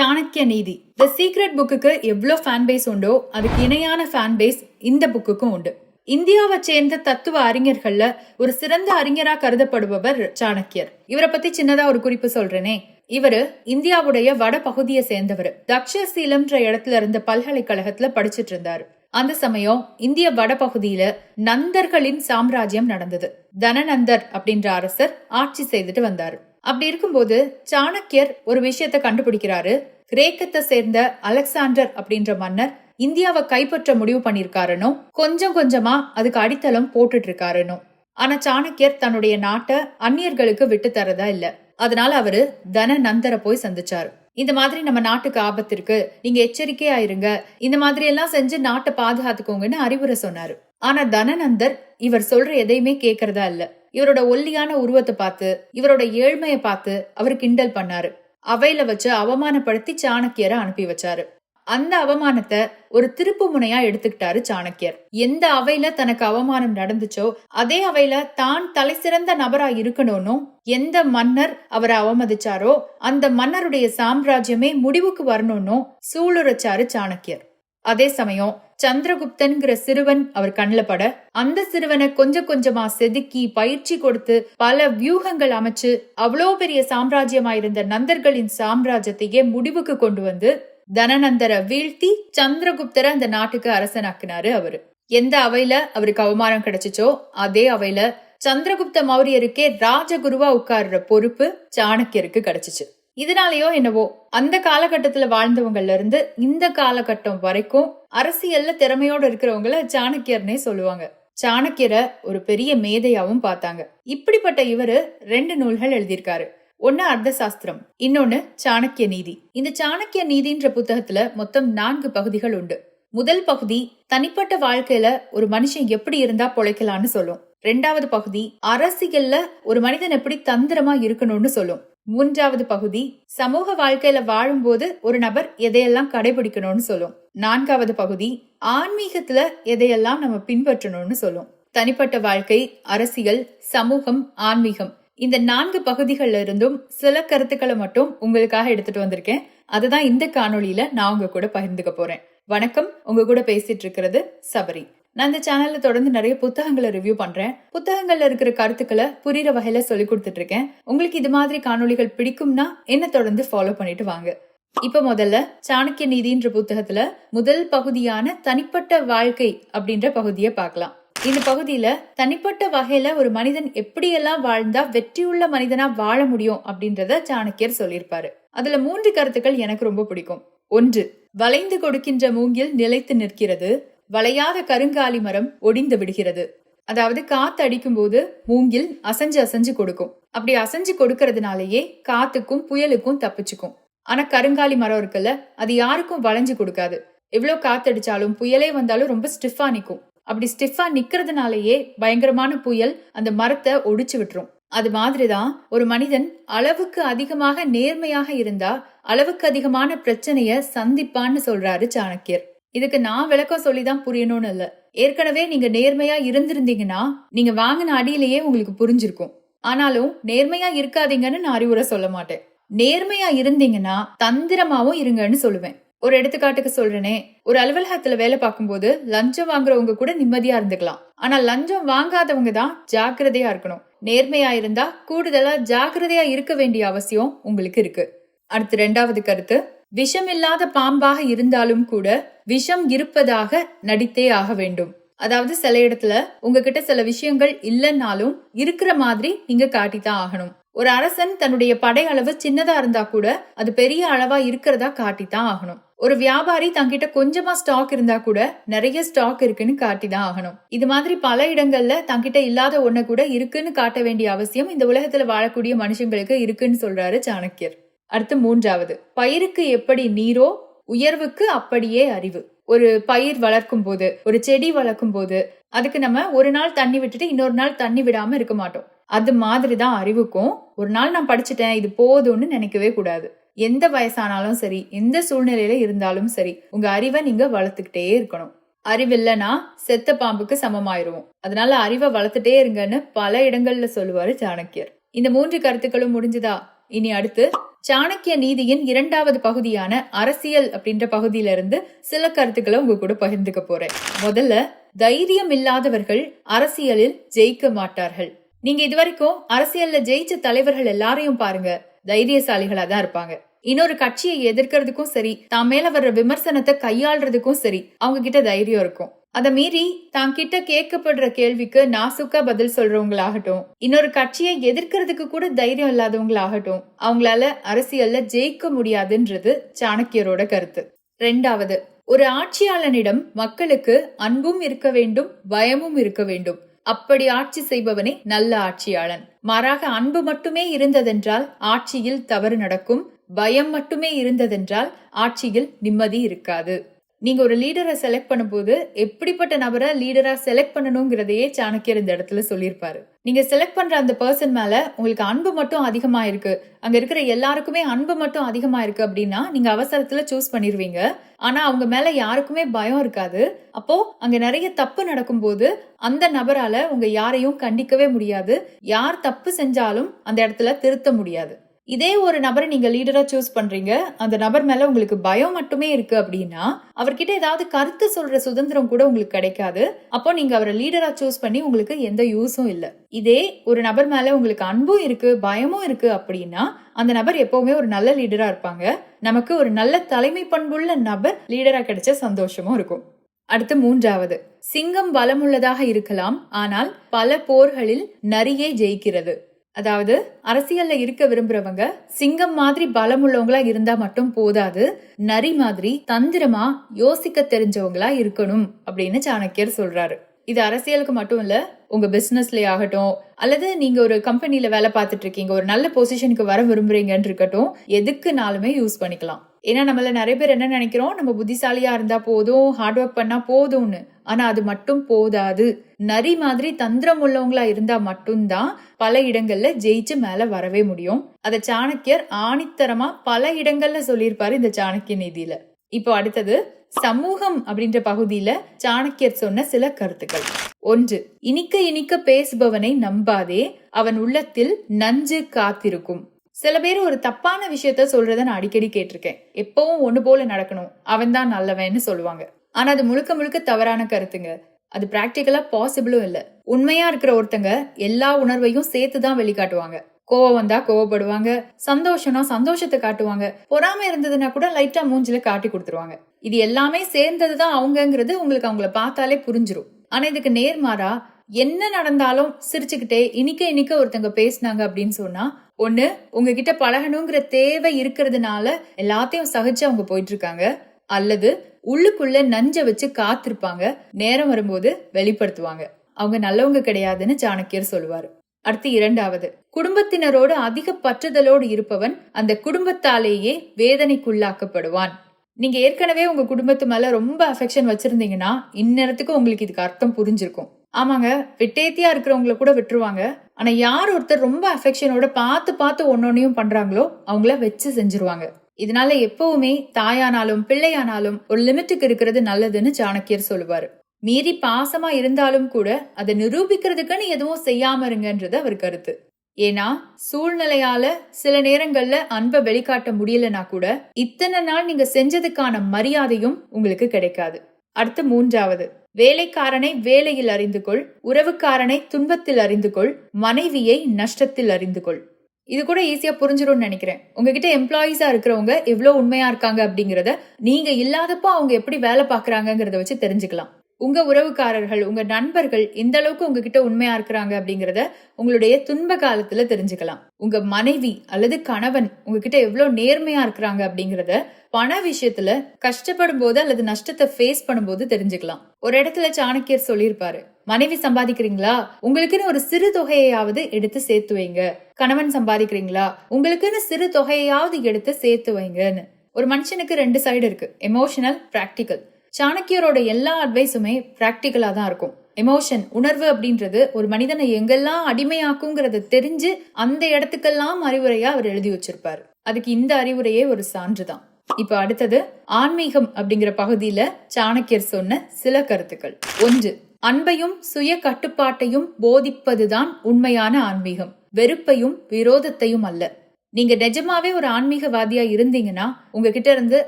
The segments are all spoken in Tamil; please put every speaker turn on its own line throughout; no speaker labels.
சாணக்கிய நீதி. த சீக்ரெட் புக்குக்கு எவ்வளோ ஃபேன் பேஸ் உண்டோ அதுக்கு இணையான ஃபேன் பேஸ் இந்த புக்குக்கும் உண்டு. இந்தியாவை சேர்ந்த தத்துவ அறிஞர்கள்ல ஒரு சிறந்த அறிஞரா கருதப்படுபவர் சாணக்கியர் இவரை பத்தி சின்னதா ஒரு குறிப்பு சொல்றேனே. இவரு இந்தியாவுடைய வட பகுதியை சேர்ந்தவர். தக்ஷசீலம்ன்ற இடத்துல இருந்த பல்கலைக்கழகத்துல படிச்சிட்டு இருந்தாரு. அந்த சமயம் இந்திய வடபகுதியில நந்தர்களின் சாம்ராஜ்யம் நடந்தது. தனநந்தர் அப்படின்ற அரசர் ஆட்சி செய்துட்டு வந்தாரு. அப்படி இருக்கும்போது சாணக்கியர் ஒரு விஷயத்த கண்டுபிடிக்கிறாரு. கிரேக்கத்தை சேர்ந்த அலெக்சாண்டர் அப்படின்ற மன்னர் இந்தியாவை கைப்பற்ற முடிவு பண்ணிருக்காருனும் கொஞ்சம் கொஞ்சமா அதுக்கு அடித்தளம் போட்டுட்டு இருக்காருனும் ஆனா சாணக்கியர் தன்னுடைய நாட்டை அந்நியர்களுக்கு விட்டு தரதா இல்ல. அதனால அவரு தனநந்தரை போய் சந்திச்சாரு. இந்த மாதிரி நம்ம நாட்டுக்கு ஆபத்து இருக்கு. நீங்க எச்சரிக்கையா இருங்க. இந்த மாதிரி எல்லாம் செஞ்சு நாட்டை பாதுகாத்துக்கோங்கன்னு அறிவுரை சொன்னாரு. ஆனா தனநந்தர் இவர் சொல்ற எதையுமே கேக்குறதா இல்ல. இவரோட ஒல்லியான உருவத்தை பார்த்து இவரோட ஏழ்மையை பார்த்து அவர் கிண்டல் பண்ணாரு. அவையில வச்சு அவமானப்படுத்தி சாணக்கியரை அனுப்பி வச்சாரு. அந்த அவமானத்தை ஒரு திருப்பு முனையா எடுத்துக்கிட்டாரு சாணக்கியர். எந்த அவையில தனக்கு அவமானம் நடந்துச்சோ அதே அவையில தான் தலை சிறந்த நபரா இருக்கணும்னும் எந்த மன்னர் அவரை அவமதிச்சாரோ அந்த மன்னருடைய சாம்ராஜ்யமே முடிவுக்கு வரணும்னு சூளுரைச்சாரு சாணக்கியர். அதே சமயம் சந்திரகுப்தன்கிற சிறுவன் அவர் கண்ணில் பட. அந்த சிறுவனை கொஞ்சம் கொஞ்சமா செதுக்கி பயிற்சி கொடுத்து பல வியூகங்கள் அமைச்சு அவ்வளோ பெரிய சாம்ராஜ்யமாயிருந்த நந்தர்களின் சாம்ராஜ்யத்தையே முடிவுக்கு கொண்டு வந்து தனநந்தரை வீழ்த்தி சந்திரகுப்தரை அந்த நாட்டுக்கு அரசனாக்குனாரு அவரு. எந்த அவையில அவருக்கு அவமானம் கிடைச்சிச்சோ அதே அவையில சந்திரகுப்த மௌரியருக்கே ராஜகுருவா உட்கார்ற பொறுப்பு சாணக்கியருக்கு கிடைச்சிச்சு. இதனாலயோ என்னவோ அந்த காலகட்டத்துல வாழ்ந்தவங்கல இருந்து இந்த காலகட்டம் வரைக்கும் அரசியல்ல திறமையோட இருக்கிறவங்கள சாணக்கியர்னே சொல்லுவாங்க. சாணக்கியரை ஒரு பெரிய மேதையாவும் பார்த்தாங்க. இப்படிப்பட்ட இவரு ரெண்டு நூல்கள் எழுதியிருக்காரு. ஒன்னு அர்த்த சாஸ்திரம் இன்னொன்னு சாணக்கிய நீதி. இந்த சாணக்கிய நீதின்ற புத்தகத்துல மொத்தம் நான்கு பகுதிகள் உண்டு. முதல் பகுதி தனிப்பட்ட வாழ்க்கையில ஒரு மனுஷன் எப்படி இருந்தா பொழைக்கலாம்னு சொல்லும். ரெண்டாவது பகுதி அரசியல்ல ஒரு மனிதன் எப்படி தந்திரமா இருக்கணும்னு சொல்லும். மூன்றாவது பகுதி சமூக வாழ்க்கையில வாழும்போது ஒரு நபர் எதையெல்லாம் கடைபிடிக்கணும்னு சொல்லும். நான்காவது பகுதி ஆன்மீகத்துல எதையெல்லாம் நம்ம பின்பற்றணும்னு சொல்லும். தனிப்பட்ட வாழ்க்கை அரசியல் சமூகம் ஆன்மீகம். இந்த நான்கு பகுதிகள்ல இருந்தும் சில கருத்துக்களை மட்டும் உங்களுக்காக எடுத்துட்டு வந்திருக்கேன். அதுதான் இந்த காணொளியில நான் உங்க கூட பகிர்ந்துக்க போறேன். வணக்கம். உங்க கூட பேசிட்டு இருக்கிறது சபரி. நான் இந்த சேனல்ல தொடர்ந்து நிறைய புத்தகங்களை ரிவ்யூ பண்றேன். புத்தகங்கள்ல இருக்கிற கருத்துக்களை புரியுற வகையில சொல்லி கொடுத்துட்டு இருக்கேன் உங்களுக்கு இது மாதிரி காணொளிகள் பிடிக்கும்னா என்ன தொடர்ந்து ஃபாலோ பண்ணிட்டு வாங்க. இப்ப முதல்ல சாணக்கிய நீதின்ற புத்தகத்துல முதல் பகுதியான தனிப்பட்ட வாழ்க்கை அப்படின்ற பகுதியை பார்க்கலாம். இந்த பகுதியில தனிப்பட்ட வகையில ஒரு மனிதன் எப்படியெல்லாம் வாழ்ந்தா வெற்றியுள்ள மனிதனா வாழ முடியும் அப்படின்றத சாணக்கியர் சொல்லியிருப்பாரு. அதுல மூன்று கருத்துக்கள் எனக்கு ரொம்ப பிடிக்கும். ஒன்று வளைந்து கொடுக்கின்ற மூங்கில் நிலைத்து நிற்கிறது. வளையாத கருங்காலி மரம் ஒடிந்து விடுகிறது. அதாவது காத்து அடிக்கும் போது மூங்கில் அசைஞ்சு அசைஞ்சு கொடுக்கும். அப்படி அசைஞ்சு கொடுக்கறதுனாலயே காத்துக்கும் புயலுக்கும் தப்பிச்சுக்கும். ஆனா கருங்காலி மரம் இருக்குல்ல அது யாருக்கும் வளைஞ்சு கொடுக்காது. எவ்வளவு காத்தடிச்சாலும் புயலே வந்தாலும் ரொம்ப ஸ்டிஃபா நிற்கும் அப்படி ஸ்டிஃபா நிக்கிறதுனாலயே பயங்கரமான புயல் அந்த மரத்தை ஒடிச்சு விட்டுரும். அது மாதிரிதான் ஒரு மனிதன் அளவுக்கு அதிகமாக நேர்மையாக இருந்தா அளவுக்கு அதிகமான பிரச்சனைய சந்திப்பான்னு சொல்றாரு சாணக்கியர். இதுக்கு நான் விளக்கம் சொல்லிதான் புரியணும்னு இல்ல. ஏற்கனவே நீங்க நேர்மையா இருந்திருந்தீங்கன்னா நீங்க வாங்கின அடியிலேயே உங்களுக்கு புரிஞ்சிருக்கும். ஆனாலும் நேர்மையா இருக்காதீங்கன்னு நான் அறிவுரை சொல்ல மாட்டேன். நேர்மையா இருந்தீங்கன்னா தந்திரமாவும் இருங்கன்னு சொல்லுவேன். ஒரு எடுத்துக்காட்டுக்கு சொல்றேனே. ஒரு அலுவலகத்துல வேலை பார்க்கும்போது லஞ்சம் வாங்குறவங்க கூட நிம்மதியா இருந்துக்கலாம். ஆனா லஞ்சம் வாங்காதவங்க தான் ஜாக்கிரதையா இருக்கணும். நேர்மையா இருந்தா கூடுதலா ஜாக்கிரதையா இருக்க வேண்டிய அவசியம் உங்களுக்கு இருக்கு. அடுத்து ரெண்டாவது கருத்து. விஷமில்லாத பாம்பாக இருந்தாலும் கூட விஷம் இருப்பதாக நடித்தே ஆக வேண்டும். அதாவது சில இடத்துல உங்ககிட்ட சில விஷயங்கள் இல்லைன்னாலும் இருக்கிற மாதிரி நீங்க காட்டித்தான் ஆகணும். ஒரு அரசன் தன்னுடைய படை அளவு சின்னதா இருந்தா கூட அது பெரிய அளவா இருக்கிறதா காட்டித்தான் ஆகணும். ஒரு வியாபாரி தங்கிட்ட கொஞ்சமா ஸ்டாக் இருந்தா கூட நிறைய ஸ்டாக் இருக்குன்னு காட்டிதான் ஆகணும். இது மாதிரி பல இடங்கள்ல தங்கிட்ட இல்லாத ஒண்ணு கூட இருக்குன்னு காட்ட வேண்டிய அவசியம் இந்த உலகத்துல வாழக்கூடிய மனுஷங்களுக்கு இருக்குன்னு சொல்றாரு சாணக்கியர். அடுத்து மூன்றாவது பயிருக்கு எப்படி நீரோ உயர்வுக்கு அப்படியே அறிவு. ஒரு பயிர் வளர்க்கும் போது ஒரு செடி வளர்க்கும் போது அதுக்கு நம்ம ஒரு நாள் தண்ணி விட்டுட்டு இன்னொரு நாள் தண்ணி விடாம இருக்க மாட்டோம். அது மாதிரிதான் அறிவுக்கும் ஒரு நாள் நான் படிச்சுட்டேன் இது போதும்னு நினைக்கவே கூடாது. எந்த வயசானாலும் சரி எந்த சூழ்நிலையில இருந்தாலும் சரி உங்க அறிவை நீங்க வளர்த்துக்கிட்டே இருக்கணும். அறிவு இல்லைன்னா செத்த பாம்புக்கு சமமாயிருவோம். அதனால அறிவை வளர்த்துட்டே இருங்கன்னு பல இடங்கள்ல சொல்லுவாரு சாணக்கியர் இந்த மூன்று கருத்துக்களும் முடிஞ்சுதா? இனி அடுத்து சாணக்கிய நீதியின் இரண்டாவது பகுதியான அரசியல் அப்படின்ற பகுதியில இருந்து சில கருத்துக்களை உங்க கூட பகிர்ந்துக்க போறேன். முதல்ல தைரியம் இல்லாதவர்கள் அரசியலில் ஜெயிக்க மாட்டார்கள். நீங்க இதுவரைக்கும் அரசியல்ல ஜெயிச்ச தலைவர்கள் எல்லாரையும் பாருங்க. தைரியசாலிகளா தான் இருப்பாங்க. இன்னொரு கட்சியை எதிர்க்கிறதுக்கும் சரி தான் மேல வர்ற விமர்சனத்தை கையாள்றதுக்கும் சரி அவங்க கிட்ட தைரியம் இருக்கும். அதை மீறி தான் கிட்ட கேட்கப்படுற கேள்விக்கு நாசுக்கா பதில் சொல்றவங்களாகட்டும். இன்னொரு கட்சியை எதிர்க்கிறதுக்கு கூட தைரியம் இல்லாதவங்களாகட்டும். அவங்களால அரசியல்ல ஜெயிக்க முடியாதுன்றது சாணக்கியரோட கருத்து. ரெண்டாவது ஒரு ஆட்சியாளனிடம் மக்களுக்கு அன்பும் இருக்க வேண்டும் பயமும் இருக்க வேண்டும். அப்படி ஆட்சி செய்பவனே நல்ல ஆட்சியாளன். மாறாக அன்பு மட்டுமே இருந்ததென்றால் ஆட்சியில் தவறு நடக்கும் பயம் மட்டுமே இருந்ததென்றால் ஆட்சியில் நிம்மதி இருக்காது. நீங்கள் ஒரு லீடரை செலக்ட் பண்ணும்போது எப்படிப்பட்ட நபரை லீடராக செலக்ட் பண்ணணுங்கிறதையே சாணக்கியர் இந்த இடத்துல சொல்லியிருப்பாரு. நீங்கள் செலக்ட் பண்ணுற அந்த பர்சன் மேலே உங்களுக்கு அன்பு மட்டும் அதிகமாக இருக்கு. அங்கே இருக்கிற எல்லாருக்குமே அன்பு மட்டும் அதிகமாக இருக்கு அப்படின்னா நீங்கள் அவசரத்தில் சூஸ் பண்ணிடுவீங்க ஆனால் அவங்க மேலே யாருக்குமே பயம் இருக்காது. அப்போ அங்கே நிறைய தப்பு நடக்கும்போது அந்த நபரால் உங்கள் யாரையும் கண்டிக்கவே முடியாது. யார் தப்பு செஞ்சாலும் அந்த இடத்துல திருத்த முடியாது. இதே ஒரு நபரை நீங்க லீடரா சூஸ் பண்றீங்க. அந்த நபர் மேல உங்களுக்கு பயம் மட்டுமே இருக்கு அப்படின்னா அவர்கிட்ட ஏதாவது கருத்து சொல்ற சுதந்திரம் கூட உங்களுக்கு கிடைக்காது. அப்போ நீங்க அவரை லீடரா சூஸ் பண்ணி உங்களுக்கு எந்த யூஸும் இல்ல. இதே ஒரு நபர் மேல உங்களுக்கு அன்பும் இருக்கு பயமும் இருக்கு அப்படின்னா அந்த நபர் எப்பவுமே ஒரு நல்ல லீடரா இருப்பாங்க. நமக்கு ஒரு நல்ல தலைமை பண்புள்ள நபர் லீடரா கிடைச்ச சந்தோஷமும் இருக்கும். அடுத்து மூன்றாவது. சிங்கம் பலமுள்ளதாக இருக்கலாம் ஆனால் பல போர்களில் நரியே ஜெயிக்கிறது. அதாவது அரசியல்ல இருக்க விரும்புறவங்க சிங்கம் மாதிரி பலம் உள்ளவங்களா இருந்தா மட்டும் போதாது நரி மாதிரி தந்திரமா யோசிக்க தெரிஞ்சவங்களா இருக்கணும் அப்படின்னு சாணக்கியர் சொல்றாரு. இது அரசியலுக்கு மட்டும் இல்ல உங்க பிசினஸ்ல ஆகட்டும் அல்லது நீங்க ஒரு கம்பெனில வேலை பார்த்துட்டு இருக்கீங்க ஒரு நல்ல பொசிஷனுக்கு வர விரும்புறீங்கன்னு இருக்கட்டும் எதுக்குனாலுமே யூஸ் பண்ணிக்கலாம். ஏன்னா நம்மள நிறைய பேர் என்ன நினைக்கிறோம்? நம்ம புத்திசாலியா இருந்தா போதும் ஹார்ட் ஒர்க் பண்ணா போதும்னு. ஆனா அது மட்டும் போதாது. நரி மாதிரி தந்திரம் உள்ளவங்களா இருந்தா மட்டும்தான் பல இடங்கள்ல ஜெயிச்சு மேல வரவே முடியும். அத சாணக்கியர் ஆணித்தரமா பல இடங்கள்ல சொல்லியிருப்பாரு இந்த சாணக்கிய நிதியில. இப்போ அடுத்தது சமூகம் அப்படின்ற பகுதியில சாணக்கியர் சொன்ன சில கருத்துக்கள். ஒன்று இனிக்க இனிக்க பேசுபவனை நம்பாதே அவன் உள்ளத்தில் நஞ்சு காத்திருக்கும். சில பேர் ஒரு தப்பான விஷயத்த சொல்றத நான் அடிக்கடி கேட்டிருக்கேன். எப்பவும் ஒன்று போல நடக்கணும். அவன் தான் நல்லவன்னு சொல்லுவாங்க. ஆனா அது முழுக்க முழுக்க தவறான கருத்துங்க. அது பிராக்டிக்கலா பாசிபிளும் இல்ல. உண்மையா இருக்கிற ஒருத்தங்க எல்லா உணர்வையும் சேர்த்து தான் வெளிக்காட்டுவாங்க. கோவம் வந்தா கோவப்படுவாங்க. சந்தோஷம்னா சந்தோஷத்தை காட்டுவாங்க. பொறாம இருந்ததுன்னா கூட லைட்டா மூஞ்சில காட்டி கொடுத்துருவாங்க. இது எல்லாமே சேர்ந்தது தான் அவங்கங்கிறது உங்களுக்கு அவங்கள பார்த்தாலே புரிஞ்சிடும் ஆனா இதுக்கு நேர்மாறா என்ன நடந்தாலும் சிரிச்சுக்கிட்டே இனிக்க இனிக்க ஒருத்தங்க பேசினாங்க அப்படின்னு சொன்னா ஒண்ணு உங்ககிட்ட பழகணுங்கிற தேவை இருக்கிறதுனால எல்லாத்தையும் சகிச்சு அவங்க போயிட்டு இருக்காங்க அல்லது உள்ளுக்குள்ள நஞ்ச வச்சு காத்திருப்பாங்க. நேரம் வரும்போது வெளிப்படுத்துவாங்க. அவங்க நல்லவங்க கிடையாதுன்னு சாணக்கியர் சொல்லுவாரு. அடுத்து இரண்டாவது. குடும்பத்தினரோடு அதிக பற்றுதலோடு இருப்பவன் அந்த குடும்பத்தாலேயே வேதனைக்குள்ளாக்கப்படுவான். நீங்க ஏற்கனவே உங்க குடும்பத்து மேல ரொம்ப அஃபெக்ஷன் வச்சிருந்தீங்கன்னா இந்நேரத்துக்கு உங்களுக்கு இதுக்கு அர்த்தம் புரிஞ்சிருக்கும். ஆமாங்க விட்டேத்தியா இருக்கிறவங்கள கூட விட்டுருவாங்க. ஆனால் யார் ஒருத்தர் ரொம்ப அஃபெக்ஷனோட பார்த்து பார்த்து ஒன்னொன்னையும் பண்ணுறாங்களோ அவங்கள வச்சு செஞ்சிருவாங்க. இதனால எப்பவுமே தாயானாலும் பிள்ளையானாலும் ஒரு லிமிட்டுக்கு இருக்கிறது நல்லதுன்னு சாணக்கியர் சொல்லுவார். மீறி பாசமா இருந்தாலும் கூட அதை நிரூபிக்கிறதுக்குன்னு எதுவும் செய்யாம இருங்கன்றது அவர் கருத்து. ஏன்னா சூழ்நிலையால சில நேரங்கள்ல அன்பை வெளிக்காட்ட முடியலனா கூட இத்தனை நாள் நீங்க செஞ்சதுக்கான மரியாதையும் உங்களுக்கு கிடைக்காது. அடுத்து மூன்றாவது. வேலைக்காரனை வேலையில் அறிந்து கொள் உறவுக்காரனை துன்பத்தில் அறிந்து கொள் மனைவியை நஷ்டத்தில் அறிந்து கொள் இது கூட ஈஸியா புரிஞ்சிடும்னு நினைக்கிறேன். உங்ககிட்ட எம்ப்ளாயிஸா இருக்கிறவங்க எவ்வளவு உண்மையா இருக்காங்க அப்படிங்கறத நீங்க இல்லாதப்போ அவங்க எப்படி வேலை பாக்குறாங்கிறத வச்சு தெரிஞ்சுக்கலாம். உங்க உறவுக்காரர்கள் உங்க நண்பர்கள் இந்த அளவுக்கு உங்ககிட்ட உண்மையா இருக்கிறாங்க அப்படிங்கறத உங்களுடைய துன்ப காலத்துல தெரிஞ்சுக்கலாம். உங்க மனைவி அல்லது கணவன் உங்ககிட்ட எவ்வளவு நேர்மையா இருக்கிறாங்க அப்படிங்கறத பண விஷயத்துல கஷ்டப்படும் போது அல்லது நஷ்டத்தை ஃபேஸ் பண்ணும்போது தெரிஞ்சுக்கலாம். ஒரு இடத்துல சாணக்கியர் சொல்லியிருப்பாரு மனைவி சம்பாதிக்கிறீங்களா? உங்களுக்குன்னு ஒரு சிறு தொகையாவது எடுத்து சேர்த்து வைங்க. கணவன் சம்பாதிக்கிறீங்களா? உங்களுக்குன்னு சிறு தொகையாவது எடுத்து சேர்த்து வைங்கன்னு. ஒரு மனுஷனுக்கு ரெண்டு சைடு இருக்கு எமோஷனல் பிராக்டிக்கல் சாணக்கியரோட எல்லா அட்வைஸுமே பிராக்டிக்கலா தான் இருக்கும். எமோஷன் உணர்வு அப்படின்றது ஒரு மனிதனை எங்கெல்லாம் அடிமையாக்குங்கிறத தெரிஞ்சு அந்த இடத்துக்கெல்லாம் அறிவுரையா அவர் எழுதி வச்சிருப்பாரு. அதுக்கு இந்த அறிவுரையே ஒரு சான்று தான். இப்ப அடுத்தது ஆன்மீகம் அப்படிங்கிற பகுதியில சாணக்கியர் சொன்ன சில கருத்துக்கள். ஒன்று அன்பையும் சுய கட்டுப்பாட்டையும் போதிப்பதுதான் உண்மையான ஆன்மீகம். வெறுப்பையும் விரோதத்தையும் அல்ல. நீங்க நிஜமாவே ஒரு ஆன்மீகவாதியா இருந்தீங்கன்னா உங்ககிட்ட இருந்து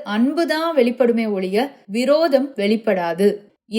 அன்பு தான் வெளிப்படுமே ஒழிய விரோதம் வெளிப்படாது.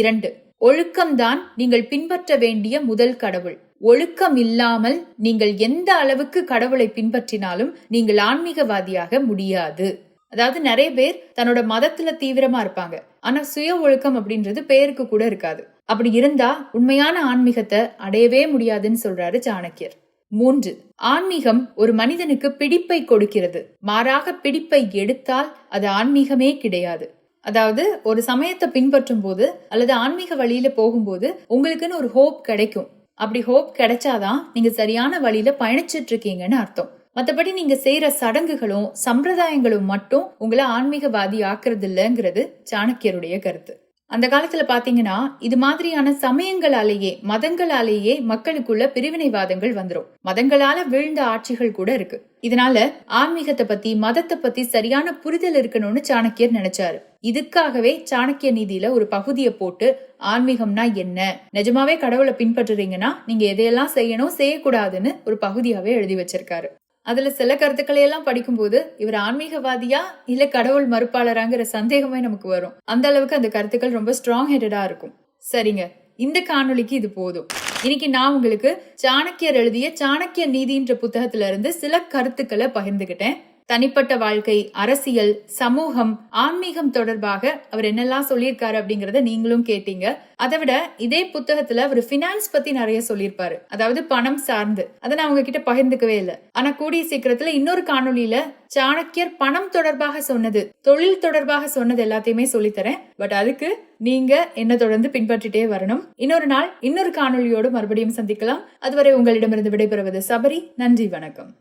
இரண்டு ஒழுக்கம்தான் நீங்கள் பின்பற்ற வேண்டிய முதல் கடவுள். ஒழுக்கம் இல்லாமல் நீங்கள் எந்த அளவுக்கு கடவுளை பின்பற்றினாலும் நீங்கள் ஆன்மீகவாதியாக முடியாது. அதாவது நிறைய பேர் தன்னோட மதத்துல தீவிரமா இருப்பாங்க. ஆனா சுய ஒழுக்கம் அப்படின்றது பேருக்கு கூட இருக்காது. அப்படி இருந்தா உண்மையான ஆன்மீகத்தை அடையவே முடியாதுன்னு சொல்றாரு சாணக்கியர். மூன்று. ஆன்மீகம் ஒரு மனிதனுக்கு பிடிப்பை கொடுக்கிறது. மாறாக பிடிப்பை எடுத்தால் அது ஆன்மீகமே கிடையாது. அதாவது ஒரு சமயத்தை பின்பற்றும் போது அல்லது ஆன்மீக வழியில போகும்போது உங்களுக்குன்னு ஒரு ஹோப் கிடைக்கும். அப்படி ஹோப் கிடைச்சாதான் நீங்க சரியான வழியில பயணிச்சிட்டு இருக்கீங்கன்னு அர்த்தம். மற்றபடி நீங்க செய்யற சடங்குகளும் சம்பிரதாயங்களும் மட்டும் உங்களை ஆன்மீகவாதி ஆக்குறது இல்லைங்கிறது சாணக்கியருடைய கருத்து. அந்த காலத்துல பாத்தீங்கன்னா இது மாதிரியான சமயங்களாலேயே மதங்களாலேயே மக்களுக்குள்ள பிரிவினைவாதங்கள் வந்துடும் மதங்களால வீழ்ந்த ஆட்சிகள் கூட இருக்கு. இதனால ஆன்மீகத்தை பத்தி மதத்தை பத்தி சரியான புரிதல் இருக்கணும்னு சாணக்கியர் நினைச்சாரு. இதுக்காகவே சாணக்கிய நீதியில ஒரு பகுதியை போட்டு ஆன்மீகம்னா என்ன? நிஜமாவே கடவுளை பின்பற்றுறீங்கன்னா நீங்க எதையெல்லாம் செய்யணும் செய்யக்கூடாதுன்னு ஒரு பகுதியாவே எழுதி வச்சிருக்காரு. அதுல சில கருத்துக்களை எல்லாம் படிக்கும்போது இவர் ஆன்மீகவாதியா இல்ல கடவுள் மறுப்பாளராங்கிற சந்தேகமே நமக்கு வரும். அந்த அளவுக்கு அந்த கருத்துக்கள் ரொம்ப ஸ்ட்ராங் ஹெட்டடா இருக்கும். சரிங்க. இந்த காணொளிக்கு இது போதும். இன்னைக்கு நான் உங்களுக்கு சாணக்கியர் எழுதிய சாணக்கிய நீதின்ற புத்தகத்துல இருந்து சில கருத்துக்களை பகிர்ந்துகிட்டேன். தனிப்பட்ட வாழ்க்கை அரசியல் சமூகம் ஆன்மீகம் தொடர்பாக அவர் என்னெல்லாம் சொல்லியிருக்காரு அப்படிங்கறத நீங்களும் கேட்டீங்க. அதை விட இதே புத்தகத்துல அவர் பினான்ஸ் பத்தி நிறைய சொல்லியிருப்பாரு. அதாவது பணம் சார்ந்து. அதை நான் உங்ககிட்ட பகிர்ந்துக்கவே இல்லை. ஆனா கூடிய சீக்கிரத்துல இன்னொரு காணொலியில சாணக்கியர் பணம் தொடர்பாக சொன்னது தொழில் தொடர்பாக சொன்னது எல்லாத்தையுமே சொல்லித்தரேன். பட் அதுக்கு நீங்க என்ன தொடர்ந்து பின்பற்றிட்டே வரணும். இன்னொரு நாள் இன்னொரு காணொலியோடு மறுபடியும் சந்திக்கலாம். அதுவரை உங்களிடமிருந்து விடைபெறுவது சபரி. நன்றி வணக்கம்.